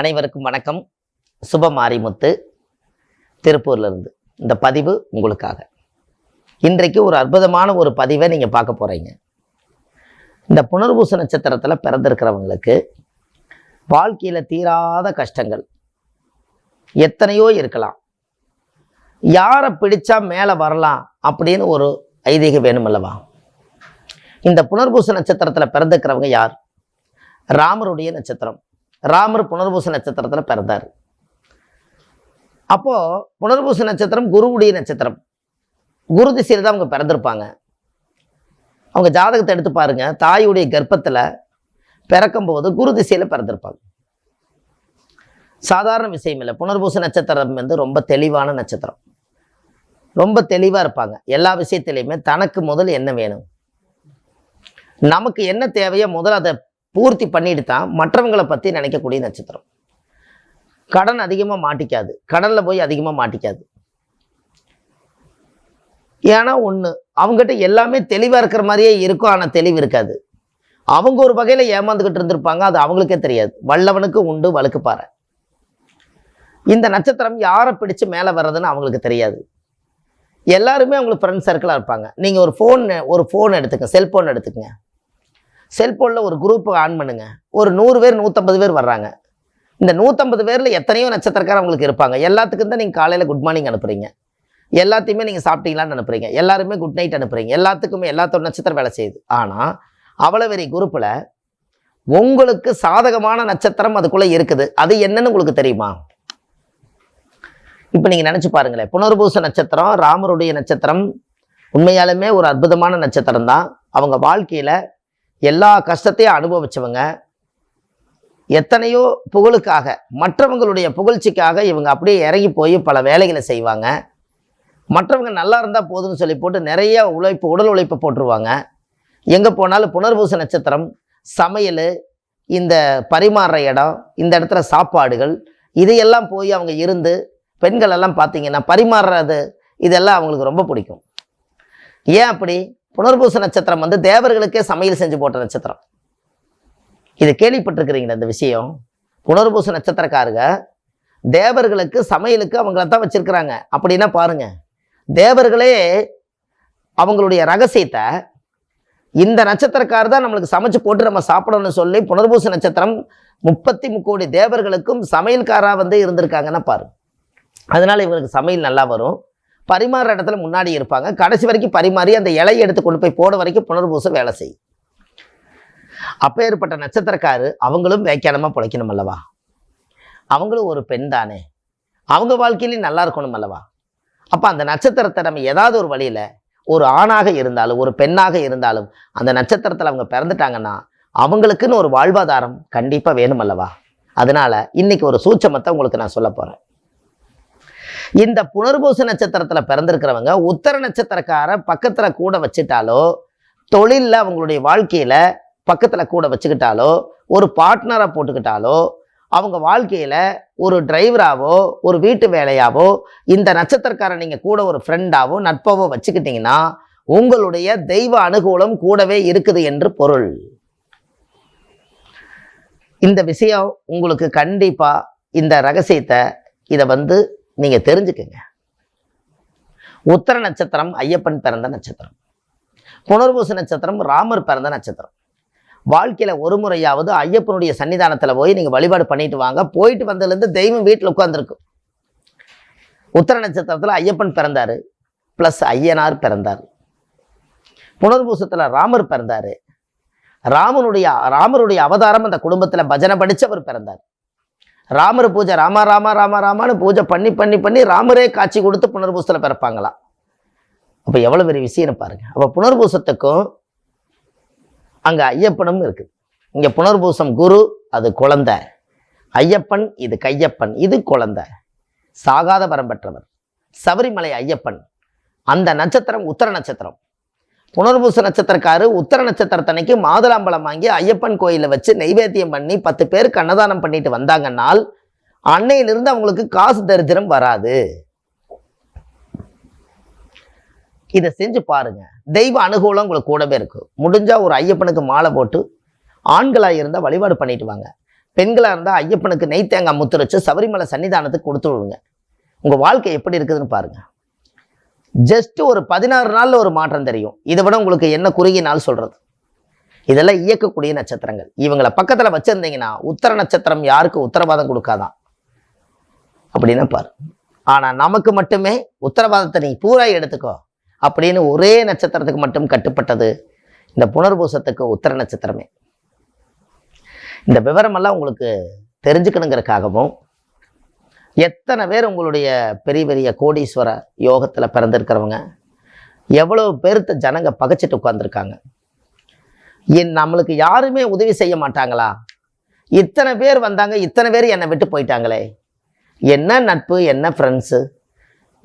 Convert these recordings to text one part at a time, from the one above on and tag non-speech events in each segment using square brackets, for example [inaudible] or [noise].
அனைவருக்கும் வணக்கம். சுப மாரிமுத்து திருப்பூர்லேருந்து. இந்த பதிவு உங்களுக்காக. இன்றைக்கு ஒரு அற்புதமான ஒரு பதிவை நீங்கள் பார்க்க போகிறீங்க இந்த புனர்பூச நட்சத்திரத்தில் பிறந்திருக்கிறவங்களுக்கு வாழ்க்கையில் தீராத கஷ்டங்கள் எத்தனையோ இருக்கலாம். யாரை பிடிச்சா மேலே வரலாம் அப்படின்னு ஒரு ஐதீகம் வேணுமல்லவா இந்த புனர்பூச நட்சத்திரத்தில் பிறந்திருக்கிறவங்க யார்? ராமருடைய நட்சத்திரம். ராமர் புனர்பூச நட்சத்திரத்தில் பிறந்தார். அப்போது புனர்பூச நட்சத்திரம் குருவுடைய நட்சத்திரம். குரு திசையில் தான் அவங்க பிறந்திருப்பாங்க. அவங்க ஜாதகத்தை எடுத்து பாருங்கள் தாயுடைய கர்ப்பத்தில் பிறக்கும்போது குரு திசையில் பிறந்திருப்பாங்க. சாதாரண விஷயம் இல்லை. புனர்பூச நட்சத்திரம் வந்து ரொம்ப தெளிவான நட்சத்திரம். ரொம்ப தெளிவாக இருப்பாங்க. எல்லா விஷயத்திலையுமே தனக்கு முதல் என்ன வேணும்? நமக்கு என்ன தேவையோ முதல் அதை பூர்த்தி பண்ணிட்டு தான் மற்றவங்களை பற்றி நினைக்கக்கூடிய நட்சத்திரம். கடன் அதிகமாக மாட்டிக்காது. கடனில் போய் அதிகமாக மாட்டிக்காது. ஏன்னா ஒன்று அவங்ககிட்ட எல்லாமே தெளிவாக இருக்கிற மாதிரியே இருக்கும் ஆனால் தெளிவு இருக்காது. அவங்க ஒரு வகையில் ஏமாந்துக்கிட்டு இருந்திருப்பாங்க அது அவங்களுக்கே தெரியாது. வல்லவனுக்கு உண்டு வழுக்குப்பாறை இந்த நட்சத்திரம் யாரை பிடிச்சு மேலே வர்றதுன்னு அவங்களுக்கு தெரியாது. எல்லாருமே அவங்களுக்கு ஃப்ரெண்ட் சர்க்கிளாக இருப்பாங்க. நீங்கள் ஒரு ஃபோன் ஒரு ஃபோன் எடுத்துக்கங்க செல்ஃபோன் எடுத்துக்கங்க. செல்ஃபோனில் ஒரு குரூப்பை ஆன் பண்ணுங்கள் ஒரு நூறு பேர் நூற்றம்பது பேர் வர்றாங்க. இந்த நூற்றம்பது பேரில் எத்தனையோ நட்சத்திரக்காரர் அவங்களுக்கு இருப்பாங்க. எல்லாத்துக்கும் தான் நீங்கள் காலையில் குட் மார்னிங் அனுப்புறீங்க. எல்லாத்தையுமே நீங்கள் சாப்பிட்டீங்களான்னு அனுப்புறீங்க. எல்லாருமே குட் நைட் அனுப்புறீங்க. எல்லாத்துக்குமே எல்லாத்தோட நட்சத்திரம் வேலை செய்யுது. ஆனால் அவ்வளோ பெரிய குரூப்பில் உங்களுக்கு சாதகமான நட்சத்திரம் அதுக்குள்ளே இருக்குது. அது என்னன்னு உங்களுக்கு தெரியுமா? இப்போ நீங்கள் நினச்சி பாருங்களேன். புனர்பூச நட்சத்திரம் ராமருடைய நட்சத்திரம் உண்மையாலுமே ஒரு அற்புதமான நட்சத்திரம் தான் அவங்க வாழ்க்கையில் எல்லா கஷ்டத்தையும் அனுபவிச்சவங்க. எத்தனையோ புகழுக்காக மற்றவங்களுடைய புகழ்ச்சிக்காக இவங்க அப்படியே இறங்கி போய் பல வேலைகளை செய்வாங்க. மற்றவங்க நல்லா இருந்தால் போதும்னு சொல்லி போட்டு நிறைய உழைப்பு உடல் உழைப்பு போட்டுருவாங்க. எங்கே போனாலும் புனர்பூச நட்சத்திரம் சமையல் இந்த பரிமாறுற இடம் இந்த இடத்துல சாப்பாடுகள் இதையெல்லாம் போய் அவங்க இருந்து பெண்கள் எல்லாம் பார்த்தீங்கன்னா பரிமாறுறது இதெல்லாம் அவங்களுக்கு ரொம்ப பிடிக்கும். ஏன் அப்படி? புனர்பூச நட்சத்திரம் வந்து தேவர்களுக்கே சமையல் செஞ்சு போட்ட நட்சத்திரம். இதை கேள்விப்பட்டிருக்கிறீங்களா இந்த விஷயம்? புனர்பூச நட்சத்திரக்காரங்க தேவர்களுக்கு சமையலுக்கு அவங்கள தான் வச்சிருக்கிறாங்க. அப்படின்னா பாருங்க தேவர்களே அவங்களுடைய ரகசியத்தை இந்த நட்சத்திரக்காரர் தான் நம்மளுக்கு சமைச்சு போட்டு நம்ம சாப்பிடணும்னு சொல்லி புனர்பூச நட்சத்திரம் முப்பத்தி முக்கோடி தேவர்களுக்கும் சமையல்காராக வந்து இருந்திருக்காங்கன்னா பாரு அதனால இவங்களுக்கு சமையல் நல்லா வரும். பரிமாறுற இடத்துல முன்னாடி இருப்பாங்க. கடைசி வரைக்கும் பரிமாறி அந்த இலையை எடுத்து கொண்டு போய் போட வரைக்கும் புனர்பூசம் வேலை செய்யும். அப்பேற்பட்ட நட்சத்திரக்காரு அவங்களும் வியாக்கியானமாக பிழைக்கணும் அல்லவா? அவங்களும் ஒரு பெண் தானே. அவங்க வாழ்க்கையிலையும் நல்லா இருக்கணும் அல்லவா? அப்போ அந்த நட்சத்திரத்தை நம்ம ஏதாவது ஒரு வழியில் ஒரு ஆணாக இருந்தாலும் ஒரு பெண்ணாக இருந்தாலும் அந்த நட்சத்திரத்தில் அவங்க பிறந்துட்டாங்கன்னா அவங்களுக்குன்னு ஒரு வாழ்வாதாரம் கண்டிப்பாக வேணும் அல்லவா? அதனால இன்னைக்கு ஒரு சூட்சமத்தை உங்களுக்கு நான் சொல்ல போகிறேன் இந்த புனர்பூச நட்சத்திரத்தில் பிறந்திருக்கிறவங்க உத்தர நட்சத்திரக்கார பக்கத்தில் கூட வச்சுட்டாலோ தொழிலில் அவங்களுடைய வாழ்க்கையில் பக்கத்தில் கூட வச்சுக்கிட்டாலோ ஒரு பார்ட்னராக போட்டுக்கிட்டாலோ அவங்க வாழ்க்கையில் ஒரு டிரைவராகவோ ஒரு வீட்டு வேலையாவோ இந்த நட்சத்திரக்காரன் நீங்கள் கூட ஒரு ஃப்ரெண்டாவோ நட்பாவோ வச்சுக்கிட்டிங்கன்னா உங்களுடைய தெய்வ அனுகூலம் கூடவே இருக்குது என்று பொருள். இந்த விஷயம் உங்களுக்கு கண்டிப்பாக இந்த ரகசியத்தை இதை வந்து நீங்கள் தெரிஞ்சுக்கங்க. உத்தர நட்சத்திரம் ஐயப்பன் பிறந்த நட்சத்திரம். புனர்பூச நட்சத்திரம் ராமர் பிறந்த நட்சத்திரம். வாழ்க்கையில் ஒரு முறையாவது ஐயப்பனுடைய சன்னிதானத்தில் போய் நீங்கள் வழிபாடு பண்ணிட்டு வாங்க. போயிட்டு வந்ததுலேருந்து தெய்வம் வீட்டில் உட்காந்துருக்கும் உத்தர நட்சத்திரத்தில் ஐயப்பன் பிறந்தார் ப்ளஸ் ஐயனார் பிறந்தார். புனர்பூசத்தில் ராமர் பிறந்தார். ராமனுடைய ராமருடைய அவதாரம் அந்த குடும்பத்தில் பஜனை படிச்சவர் பிறந்தார். ராமர் பூஜை ராமா ராமா ராமா ராமான்னு பூஜை பண்ணி பண்ணி பண்ணி ராமரே காட்சி கொடுத்து புனர்பூசத்தில் பிறப்பாங்களாம் அப்போ எவ்வளோ பெரிய விஷயம் பாருங்க. அப்போ புனர்பூசத்துக்கும் அங்கே ஐயப்பனும் இருக்குது. இங்கே புனர்பூசம் குரு அது குழந்தை. ஐயப்பன் இது கையப்பன் இது குழந்தை. சாகாத வரம் பெற்றவர். சபரிமலை ஐயப்பன். அந்த நட்சத்திரம் உத்தர நட்சத்திரம். புனர்பூச நட்சத்திரக்காரு உத்தர நட்சத்திரத்தன்னைக்கு மாதுளம்பழம் வாங்கி ஐயப்பன் கோயிலில் வச்சு நைவேத்தியம் பண்ணி பத்து பேருக்கு அன்னதானம் பண்ணிட்டு வந்தாங்கன்னால் அன்னையிலிருந்து அவங்களுக்கு காசு தரித்திரம் வராது. இதை செஞ்சு பாருங்க. தெய்வ அனுகூலம் உங்களுக்கு கூடவே இருக்கும் முடிஞ்சா ஒரு ஐயப்பனுக்கு மாலை போட்டு ஆண்களாக இருந்தால் வழிபாடு பண்ணிட்டு வாங்க. பெண்களாக இருந்தால் ஐயப்பனுக்கு நெய் தேங்காய் முத்துரைச்சு சபரிமலை சன்னிதானத்துக்கு கொடுத்து விடுங்க. உங்கள் வாழ்க்கை எப்படி இருக்குதுன்னு பாருங்கள் ஜஸ்ட் ஒரு பதினாறு நாளில் ஒரு மாற்றம் தெரியும். இதை விட உங்களுக்கு என்ன குறுகிய நாள் சொல்கிறது இதெல்லாம் இயக்கக்கூடிய நட்சத்திரங்கள். இவங்களை பக்கத்தில் வச்சுருந்தீங்கன்னா உத்தர நட்சத்திரம் யாருக்கு உத்தரவாதம் கொடுக்காதான் அப்படின்னு பாரு. ஆனால் நமக்கு மட்டுமே உத்தரவாதத்தை நீ பூரா எடுத்துக்கோ அப்படின்னு ஒரே நட்சத்திரத்துக்கு மட்டும் கட்டுப்பட்டது இந்த புனர்பூசத்துக்கு உத்தர நட்சத்திரமே. இந்த விவரமெல்லாம் உங்களுக்கு தெரிஞ்சுக்கணுங்கிறதுக்காகவும் எத்தனை பேர் உங்களுடைய பெரிய பெரிய கோடீஸ்வர யோகத்தில் பிறந்திருக்கிறவங்க? எவ்வளோ பேர்த்த ஜனங்க பகைச்சிட்டு உட்காந்துருக்காங்க என் நம்மளுக்கு யாருமே உதவி செய்ய மாட்டாங்களா? இத்தனை பேர் வந்தாங்க இத்தனை பேர் என்னை விட்டு போயிட்டாங்களே. என்ன நட்பு என்ன ஃப்ரெண்ட்ஸு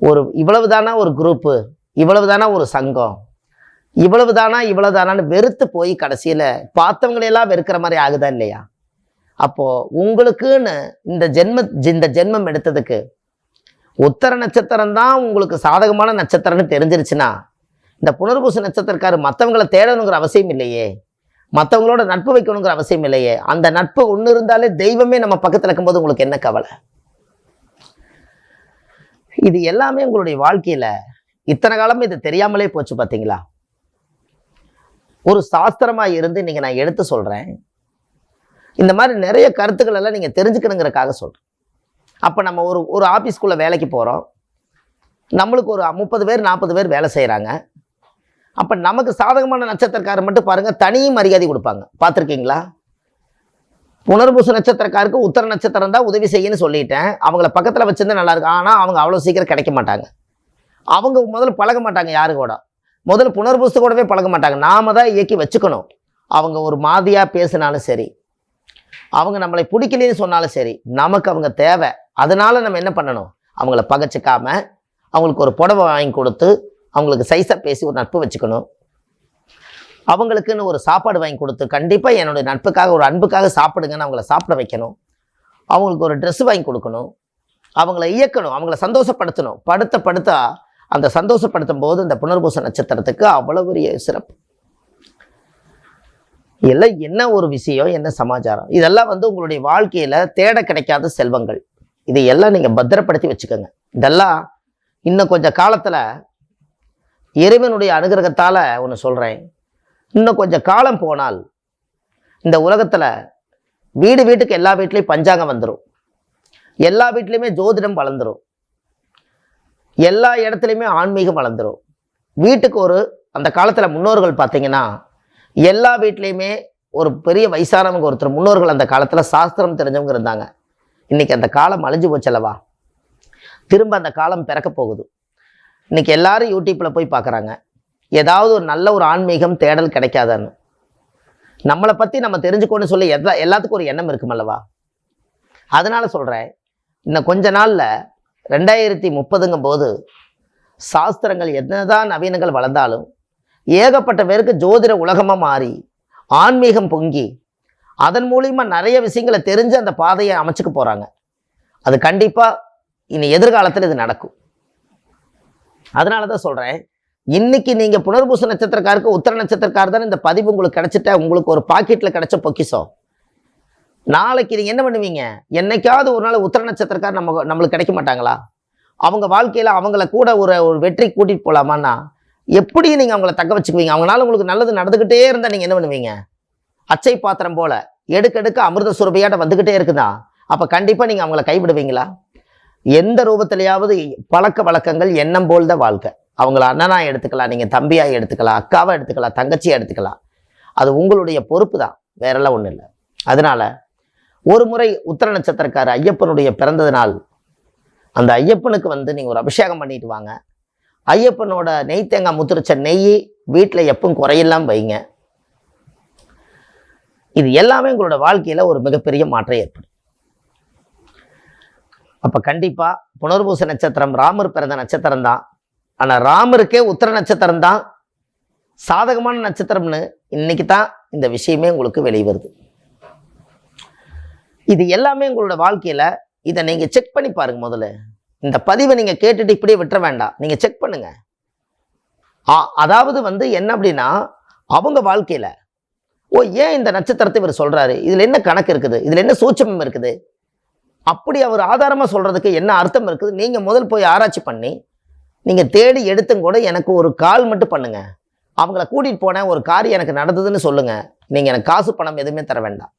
ஒரு இவ்வளவு தானா ஒரு குரூப்பு இவ்வளவு தானா ஒரு சங்கம்? இவ்வளவு தானா இவ்வளவு தானான்னு வெறுத்து போய் கடைசியில் பார்த்தவங்களையெல்லாம் வெறுக்கிற மாதிரி ஆகுதா இல்லையா? அப்போது உங்களுக்குன்னு இந்த ஜென்ம இந்த ஜென்மம் எடுத்ததுக்கு உத்தர நட்சத்திரம் தான் உங்களுக்கு சாதகமான நட்சத்திரம்னு தெரிஞ்சிருச்சுன்னா இந்த புனர்பூச நட்சத்திரக்கார் மற்றவங்களை தேடணுங்கிற அவசியம் இல்லையே. மற்றவங்களோட நட்பு வைக்கணுங்கிற அவசியம் இல்லையே. அந்த நட்பு ஒன்று இருந்தாலே தெய்வமே நம்ம பக்கத்தில் இருக்கும்போது உங்களுக்கு என்ன கவலை? இது எல்லாமே உங்களுடைய வாழ்க்கையில் இத்தனை காலமும் இது தெரியாமலே போச்சு பார்த்தீங்களா ஒரு சாஸ்திரமாக இருந்து இன்னைக்கு நான் எடுத்து சொல்கிறேன் இந்த மாதிரி நிறைய கருத்துக்கள் எல்லாம் நீங்கள் தெரிஞ்சுக்கணுங்கிறக்காக சொல்கிறேன் அப்போ நம்ம ஒரு ஒரு ஆஃபீஸ்க்குள்ளே வேலைக்கு போகிறோம் நம்மளுக்கு ஒரு முப்பது பேர் நாற்பது பேர் வேலை செய்கிறாங்க அப்போ நமக்கு சாதகமான நட்சத்திரக்காரர் மட்டும் பாருங்கள் தனி மரியாதை கொடுப்பாங்க. பார்த்துருக்கீங்களா? புனர்பூச நட்சத்திரக்காருக்கு உத்தர நட்சத்திரம் தான் உதவி செய்யன்னு சொல்லிட்டேன். அவங்கள பக்கத்தில் வச்சிருந்தா நல்லாயிருக்கும் ஆனால் அவங்க அவ்வளோ சீக்கிரம் கிடைக்க மாட்டாங்க. அவங்க முதல்ல பழக மாட்டாங்க யாரு கூட. முதல்ல புனர்பூசு கூடவே பழக மாட்டாங்க. நாம தான் இயக்கி வச்சுக்கணும். அவங்க ஒரு மாதியாக பேசினாலும் சரி அவங்க நம்மளை பிடிக்கலன்னு சொன்னாலும் சரி நமக்கு அவங்க தேவை. அதனால நம்ம என்ன பண்ணணும்? அவங்கள பகச்சிக்காம அவங்களுக்கு ஒரு புடவை வாங்கி கொடுத்து அவங்களுக்கு சைஸாக பேசி ஒரு நட்பு வச்சுக்கணும். அவங்களுக்குன்னு ஒரு சாப்பாடு வாங்கி கொடுத்து கண்டிப்பாக என்னுடைய நட்புக்காக ஒரு அன்புக்காக சாப்பிடுங்கன்னு அவங்கள சாப்பிட வைக்கணும். அவங்களுக்கு ஒரு ட்ரெஸ் வாங்கி கொடுக்கணும். அவங்கள இயக்கணும் அவங்கள சந்தோஷப்படுத்தணும். படுத்த படுத்தா அந்த சந்தோஷப்படுத்தும் போது இந்த புனர்பூச நட்சத்திரத்துக்கு அவ்வளோ பெரிய சிறப்பு. எல்லாம் என்ன ஒரு விஷயம் என்ன சமாச்சாரம்? இதெல்லாம் வந்து உங்களுடைய வாழ்க்கையில் தேட கிடைக்காத செல்வங்கள். இதை எல்லாம் பத்திரப்படுத்தி வச்சுக்கோங்க. இதெல்லாம் இன்னும் கொஞ்சம் காலத்தில் இறைவனுடைய அனுகிரகத்தால் ஒன்று சொல்கிறேன் இன்னும் கொஞ்சம் காலம் போனால் இந்த உலகத்தில் வீடு வீட்டுக்கு எல்லா வீட்லேயும் பஞ்சாங்கம் வந்துடும் எல்லா வீட்லேயுமே ஜோதிடம் வளர்ந்துரும். எல்லா இடத்துலையுமே ஆன்மீகம் வளர்ந்துரும். வீட்டுக்கு ஒரு அந்த காலத்தில் முன்னோர்கள் பார்த்தீங்கன்னா எல்லா வீட்லேயுமே ஒரு பெரிய வயசானவங்க ஒருத்தர் முன்னோர்கள் அந்த காலத்தில் சாஸ்திரம் தெரிஞ்சவங்க இருந்தாங்க. இன்னைக்கு அந்த காலம் அழிஞ்சு போச்சல்லவா திரும்ப அந்த காலம் பிறக்க போகுது. இன்னைக்கு எல்லாரும் யூடியூப்பில் போய் பார்க்குறாங்க ஏதாவது ஒரு நல்ல ஒரு ஆன்மீகம் தேடல் கிடைக்காதான்னு. நம்மளை பற்றி நம்ம தெரிஞ்சுக்கோன்னு சொல்லி எல்லா எல்லாத்துக்கும் ஒரு எண்ணம் இருக்குமல்லவா அதனால சொல்கிறேன் இன்னும் கொஞ்ச நாளில் ரெண்டாயிரத்தி முப்பதுங்கும் போது சாஸ்திரங்கள் என்னதான் நவீனங்கள் வளர்ந்தாலும் ஏகப்பட்ட பேருக்கு ஜோதிட உலகமாக மாறி ஆன்மீகம் பொங்கி அதன் மூலிமா நிறைய விஷயங்களை தெரிஞ்சு அந்த பாதையை அமைச்சுக்க போகிறாங்க அது கண்டிப்பாக இனி எதிர்காலத்தில் இது நடக்கும். அதனால தான் சொல்கிறேன் இன்னைக்கு நீங்கள் புனர்பூச நட்சத்திரக்காருக்கு உத்தர நட்சத்திரக்கார் தான் இந்த பதிவு உங்களுக்கு கிடச்சிட்டா உங்களுக்கு ஒரு பாக்கெட்டில் கிடைச்ச பொக்கிஷம். நாளைக்கு நீங்கள் என்ன பண்ணுவீங்க? என்னைக்காவது ஒரு நாள் உத்தர நட்சத்திரக்கார் நம்ம நம்மளுக்கு கிடைக்க மாட்டாங்களா? அவங்க வாழ்க்கையில் அவங்கள கூட ஒரு ஒரு வெற்றி கூட்டிகிட்டு போகலாமான்னா எப்படி நீங்கள் அவங்கள தக்க வச்சுக்குவீங்க? அவங்களால உங்களுக்கு நல்லது நடந்துக்கிட்டே இருந்தால் நீங்கள் என்ன பண்ணுவீங்க? அச்சை பாத்திரம் போல எடுக்கெடுக்க அமிர்த சுரபியாட்ட வந்துக்கிட்டே இருக்குதா? அப்போ கண்டிப்பாக நீங்கள் அவங்கள கைவிடுவீங்களா? எந்த ரூபத்திலேயாவது பழக்க வழக்கங்கள் எண்ணம் போல் தான் வாழ்க்கை. அவங்கள அண்ணனாக எடுத்துக்கலாம் நீங்கள் தம்பியாக எடுத்துக்கலாம் அக்காவாக எடுத்துக்கலாம் தங்கச்சியாக எடுத்துக்கலாம். அது உங்களுடைய பொறுப்பு தான் வேறெல்லாம் ஒன்றும் இல்லை. அதனால ஒரு முறை உத்தர நட்சத்திரக்கார ஐயப்பனுடைய பிறந்தது நாள். அந்த ஐயப்பனுக்கு வந்து நீங்கள் ஒரு அபிஷேகம் பண்ணிட்டு வாங்க. ஐயப்பனோட நெய் தேங்காய் முத்திரிச்ச நெய் வீட்டில் எப்பவும் குறையெல்லாம் வைங்க. இது எல்லாமே உங்களோட வாழ்க்கையில் ஒரு மிகப்பெரிய மாற்றம் ஏற்படும். அப்போ கண்டிப்பாக புனர்பூச நட்சத்திரம் ராமர் பிறந்த நட்சத்திரம் தான். ஆனால் ராமருக்கே உத்தர நட்சத்திரம் தான். சாதகமான நட்சத்திரம்னு இன்னைக்கு தான் இந்த விஷயமே உங்களுக்கு வெளியே வருது. இது எல்லாமே உங்களோட வாழ்க்கையில் இதை நீங்கள் செக் பண்ணி பாருங்க முதல்ல. இந்த பதிவை நீங்க கேட்டுட்டு இப்படியே விட்டுற வேண்டாம். நீங்க செக் பண்ணுங்க. ஆ, அதாவது வந்து என்ன அப்படின்னா அவங்க வாழ்க்கையில ஓ ஏன் இந்த நட்சத்திரத்தை இவர் சொல்றாரு? இதுல என்ன கணக்கு இருக்குது? இதுல என்ன சூட்சமம் இருக்குது? அப்படி அவர் ஆதாரமா சொல்றதுக்கு என்ன அர்த்தம் இருக்குது? நீங்க முதல் போய் ஆராய்ச்சி பண்ணி நீங்க தேடி எடுத்தும் கூட எனக்கு ஒரு கால் மட்டும் பண்ணுங்க. அவங்கள கூட்டிட்டு போனேன் ஒரு காரியம் எனக்கு நடந்ததுன்னு சொல்லுங்க. நீங்க எனக்கு காசு பணம் எதுவுமே தர வேண்டாம்.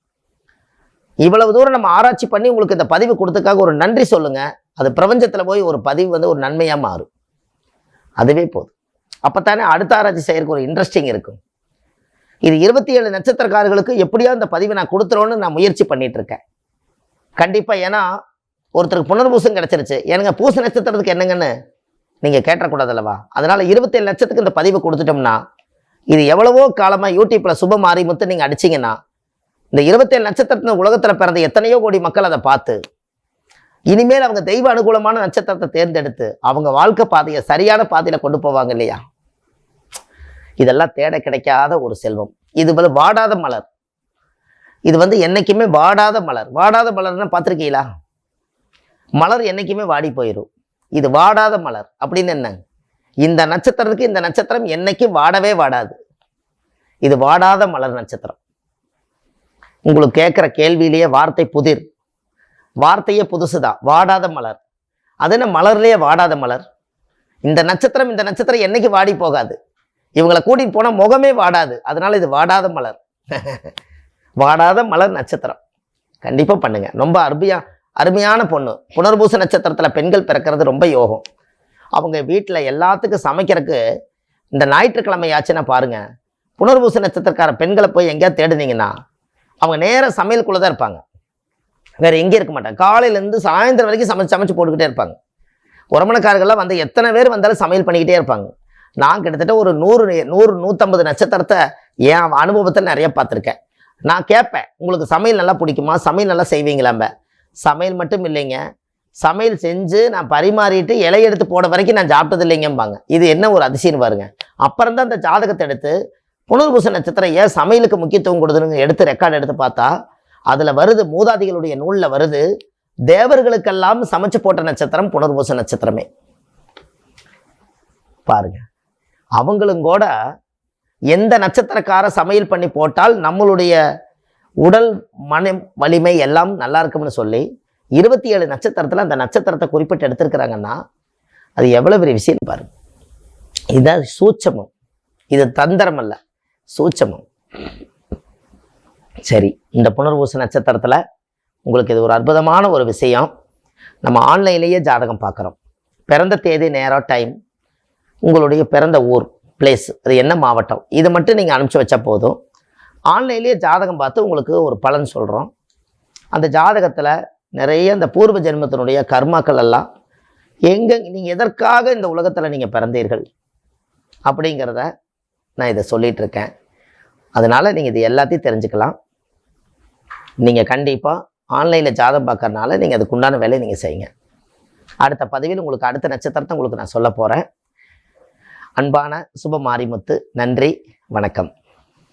இவ்வளவு தூரம் நம்ம ஆராய்ச்சி பண்ணி உங்களுக்கு இந்த பதிவு கொடுத்ததுக்காக ஒரு நன்றி சொல்லுங்க. அது பிரபஞ்சத்தில் போய் ஒரு பதிவு வந்து ஒரு நன்மையாக மாறும். அதுவே போதும். அப்பத்தானே அடுத்த ஆராய்ச்சி செய்கிறக்கு ஒரு இன்ட்ரெஸ்டிங் இருக்கும். இது இருபத்தி ஏழு நட்சத்திரக்காரர்களுக்கு எப்படியோ இந்த பதிவை நான் கொடுத்துருவோன்னு நான் முயற்சி பண்ணிட்டு இருக்கேன் கண்டிப்பாக ஏன்னா ஒருத்தருக்கு புனர்பூசம் கிடச்சிருச்சு. எனக்கு பூச நட்சத்திரத்துக்கு என்னங்கன்னு நீங்கள் கேட்டக்கூடாது அல்லவா அதனால் இருபத்தேழு லட்சத்துக்கு இந்த பதிவு கொடுத்துட்டோம்னா இது எவ்வளவோ காலமாக யூடியூப்பில் சுப மாரிமுத்து நீங்கள் அடிச்சீங்கன்னா இந்த இருபத்தேழு நட்சத்திரத்தின் உலகத்தில் பிறந்த எத்தனையோ கோடி மக்கள் அதை பார்த்து இனிமேல் அவங்க தெய்வ அனுகூலமான நட்சத்திரத்தை தேர்ந்தெடுத்து அவங்க வாழ்க்கை பாதையை சரியான பாதையில கொண்டு போவாங்க இல்லையா? இதெல்லாம் தேட கிடைக்காத ஒரு செல்வம். இது வந்து வாடாத மலர். இது வந்து என்னைக்குமே வாடாத மலர். வாடாத மலர்னா பார்த்துருக்கீங்களா? மலர் என்னைக்குமே வாடி போயிடும் இது வாடாத மலர். அப்படின்னு என்ன? இந்த நட்சத்திரத்துக்கு இந்த நட்சத்திரம் என்னைக்கும் வாடவே வாடாது. இது வாடாத மலர் நட்சத்திரம். உங்களுக்கு கேட்குற கேள்வியிலேயே வார்த்தை புதிர். வார்த்தையே புதுசுதான். வாடாத மலர். அது என்ன மலர்லேயே வாடாத மலர்? இந்த நட்சத்திரம் இந்த நட்சத்திரம் என்னைக்கு வாடி போகாது. இவங்களை கூட்டிகிட்டு போனால் முகமே வாடாது. அதனால இது வாடாத மலர். [laughs] வாடாத மலர் நட்சத்திரம். கண்டிப்பாக பண்ணுங்க. ரொம்ப அருமையா அருமையான பொண்ணு. புனர்பூச நட்சத்திரத்தில் பெண்கள் பிறக்கிறது ரொம்ப யோகம். அவங்க வீட்டில் எல்லாத்துக்கும் சமைக்கிறதுக்கு இந்த ஞாயிற்றுக்கிழமை ஆச்சுன்னா பாருங்க. புனர்பூச நட்சத்திரக்கார பெண்களை போய் எங்கேயாவது தேடுனீங்கன்னா அவங்க நேராக சமையலுக்குள்ளே தான் இருப்பாங்க. வேறு எங்கே இருக்க மாட்டாங்க. காலையிலேருந்து சாயந்தரம் வரைக்கும் சமைச்சு சமைச்சு போட்டுக்கிட்டே இருப்பாங்க. உரமணக்காரர்கள்லாம் வந்து எத்தனை பேர் வந்தாலும் சமையல் பண்ணிக்கிட்டே இருப்பாங்க. நான் கிட்டத்தட்ட ஒரு நூறு நூறு நூற்றம்பது நட்சத்திரத்தை என் அனுபவத்தில் நிறைய பார்த்துருக்கேன். நான் கேட்பேன் உங்களுக்கு சமையல் நல்லா பிடிக்குமா? சமையல் நல்லா செய்வீங்களாம்ப சமையல் மட்டும் இல்லைங்க. சமையல் செஞ்சு நான் பரிமாறிட்டு இலை எடுத்து போட வரைக்கும் நான் சாப்பிட்டது இல்லைங்கம்பாங்க. இது என்ன ஒரு அதிசயம் பாருங்க. அப்புறம் தான் அந்த ஜாதகத்தை எடுத்து புனர்பூச நட்சத்திரம் ஏன் சமையலுக்கு முக்கியத்துவம் கொடுதுன்னு எடுத்து ரெக்கார்டு எடுத்து பார்த்தா அதில் வருது மூதாதிகளுடைய நூலில் வருது தேவர்களுக்கெல்லாம் சமைச்சு போட்ட நட்சத்திரம் புனர்பூச நட்சத்திரமே. பாருங்க. அவங்களும் கூட எந்த நட்சத்திரக்கார சமையல் பண்ணி போட்டால் நம்மளுடைய உடல் மன வலிமை எல்லாம் நல்லா இருக்கும்னு சொல்லி இருபத்தி ஏழு நட்சத்திரத்தில் அந்த நட்சத்திரத்தை குறிப்பிட்டு எடுத்திருக்கிறாங்கன்னா அது எவ்வளோ பெரிய விஷயம் பாருங்க. இதுதான் சூட்சமம். இது தந்திரம் அல்ல சூட்சமம். சரி இந்த புனர்பூச நட்சத்திரத்தில் உங்களுக்கு இது ஒரு அற்புதமான ஒரு விஷயம். நம்ம ஆன்லைன்லேயே ஜாதகம் பார்க்குறோம். பிறந்த தேதி நேரம் டைம் உங்களுடைய பிறந்த ஊர் பிளேஸ் அது என்ன மாவட்டம்? இதை மட்டும் நீங்கள் அனுப்பிச்சி வச்சா போதும். ஆன்லைன்லேயே ஜாதகம் பார்த்து உங்களுக்கு ஒரு பலன் சொல்கிறோம் அந்த ஜாதகத்தில் நிறைய இந்த பூர்வ ஜென்மத்தினுடைய கர்மாக்கள் எல்லாம் எங்கே நீங்கள் எதற்காக இந்த உலகத்தில் நீங்கள் பிறந்தீர்கள் அப்படிங்கிறத நான் இதை சொல்லிகிட்ருக்கேன் அதனால் நீங்கள் இது எல்லாத்தையும் தெரிஞ்சுக்கலாம். நீங்கள் கண்டிப்பாக ஆன்லைனில் ஜாதகம் பார்க்கறனால நீங்கள் அதுக்கு உண்டான வேலையை நீங்கள் செய்யுங்க. அடுத்த பதவியில் உங்களுக்கு அடுத்த நட்சத்திரத்தை உங்களுக்கு நான் சொல்ல போகிறேன் அன்பான சுப மாரிமுத்து நன்றி வணக்கம்.